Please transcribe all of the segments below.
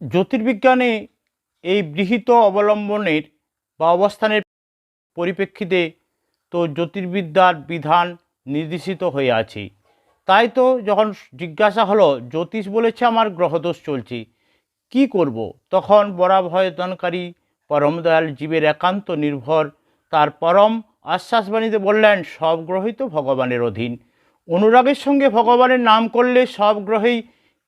জ্যোতির্বিজ্ঞানে এই গৃহীত অবলম্বনের বা অবস্থানের পরিপ্রেক্ষিতে তো জ্যোতির্বিদ্যার বিধান নির্দেশিত হয়ে আছে। তাই তো যখন জিজ্ঞাসা হলো, জ্যোতিষ বলেছে আমার গ্রহদোষ চলছে, কি করব? তখন বরাভয়দানকারী পরম দয়াল জীবের একান্ত নির্ভর, তার পরম আশ্বাসবাণীতে বললেন, সব গ্রহই তো ভগবানের অধীন। অনুরাগের সঙ্গে ভগবানের নাম করলে সব গ্রহেই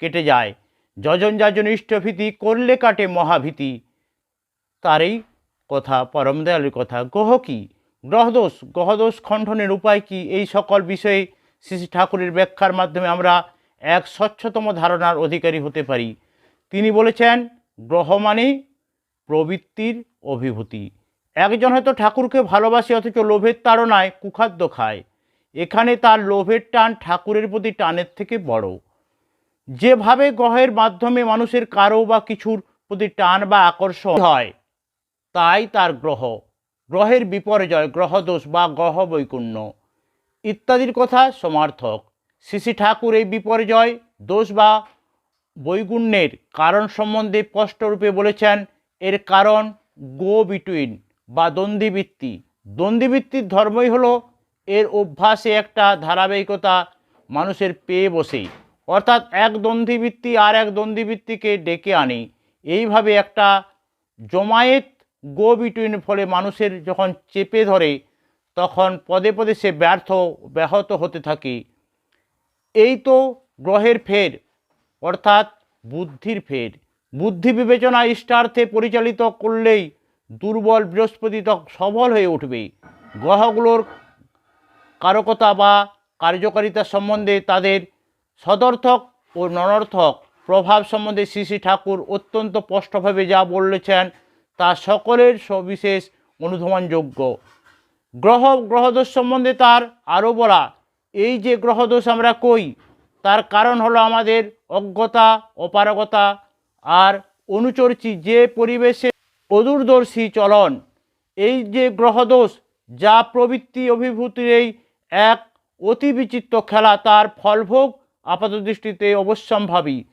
কেটে যায়। যজন যাজন ইষ্টভীতি, করলে কাটে মহাভীতি। তারই কথা পরম দয়ালের কথা। গ্রহ কি? গ্রহদোষ। গ্রহদোষ খণ্ডনের উপায় কি? এই সকল বিষয়ে শ্রী ঠাকুরের ব্যাখ্যার মাধ্যমে আমরা এক স্বচ্ছতম ধারণার অধিকারী হতে পারি। তিনি বলেছেন, গ্রহ মানে প্রবৃত্তির অভিভূতি। একজন হয়তো ঠাকুরকে ভালোবাসে, অথচ লোভের তাড়নায় কুখাদ্য খায়। এখানে তার লোভের টান ঠাকুরের প্রতি টানের থেকে বড়। যেভাবে গ্রহের মাধ্যমে মানুষের কারও বা কিছুর প্রতি টান বা আকর্ষণ হয়, তাই তার গ্রহ। গ্রহের বিপর্যয়, গ্রহদোষ বা গ্রহ বৈকুণ্য ইত্যাদির কথা সমার্থক। শ্রী ঠাকুর এই বিপর্যয়, দোষ বা বৈগুণ্যের কারণ সম্বন্ধে স্পষ্টরূপে বলেছেন, এর কারণ গো বিটুইন বা দ্বন্দ্বিবৃত্তি। দ্বন্দ্বিবৃত্তির ধর্মই হলো, এর অভ্যাসে একটা ধারাবাহিকতা মানুষের পেয়ে বসে। অর্থাৎ এক দ্বন্দ্বিবৃত্তি আর এক দ্বন্দ্বিবৃত্তিকে ডেকে আনে। এইভাবে একটা জমায়েত গো বিটুইন ফলে মানুষের যখন চেপে ধরে, তখন পদে পদে সে ব্যর্থ, ব্যাহত হতে থাকে। এই তো গ্রহের ফের, অর্থাৎ বুদ্ধির ফের। বুদ্ধি বিবেচনা ইষ্টার্থে পরিচালিত করলেই দুর্বল বৃহস্পতি সবল হয়ে উঠবে। গ্রহগুলোর কারকতা বা কার্যকারিতা সম্বন্ধে তাদের সদর্থক ও ননর্থক প্রভাব সম্বন্ধে শ্রী শ্রী ঠাকুর অত্যন্ত স্পষ্টভাবে যা বলেছেন তা সকলের সবিশেষ অনুধাবনযোগ্য। গ্রহ, গ্রহদোষ সম্বন্ধে তার আরও বলা, এই যে গ্রহদোষ আমরা কই, তার কারণ হলো আমাদের অজ্ঞতা, অপারগতা আর অনুচরছি যে পরিবেশে অদূরদর্শী চলন, এই যে গ্রহদোষ যা প্রবৃত্তি অভিভূতির এই এক অতি বিচিত্র খেলা তার ফলভোগ আপাতদৃষ্টিতে অবশ্যম্ভাবী।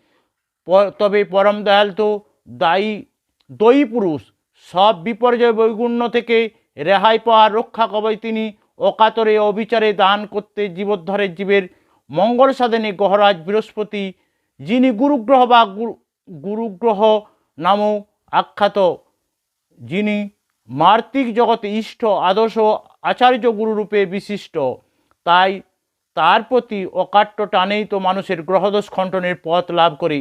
প- তবে পরম দয়াল তো দায়ী, দয়ী পুরুষ। সব বিপর্যয় বৈগুণ্য থেকে রেহাই পাওয়ার রক্ষা কবে তিনি অকাতরে অবিচারে দান করতে জীবোদ্ধারের জীবের মঙ্গল সাধনে গহরাজ বৃহস্পতি, যিনি গুরুগ্রহ বা গুরু- গুরুগ্রহ নামও আখ্যাত। যিনি মার্তিক জগতে ইষ্ট, আদর্শ, আচার্য গুরুরূপে বিশিষ্ট। তাই তার প্রতি অকাট্য টানেই তো মানুষের গ্রহদোষ খণ্ডনের পথ লাভ করে।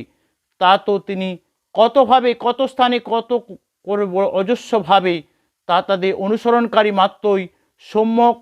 তা তো তিনি কতভাবে, কত স্থানে কত অজস্রভাবে তা তাদের অনুসরণকারী মাত্রই সম্যক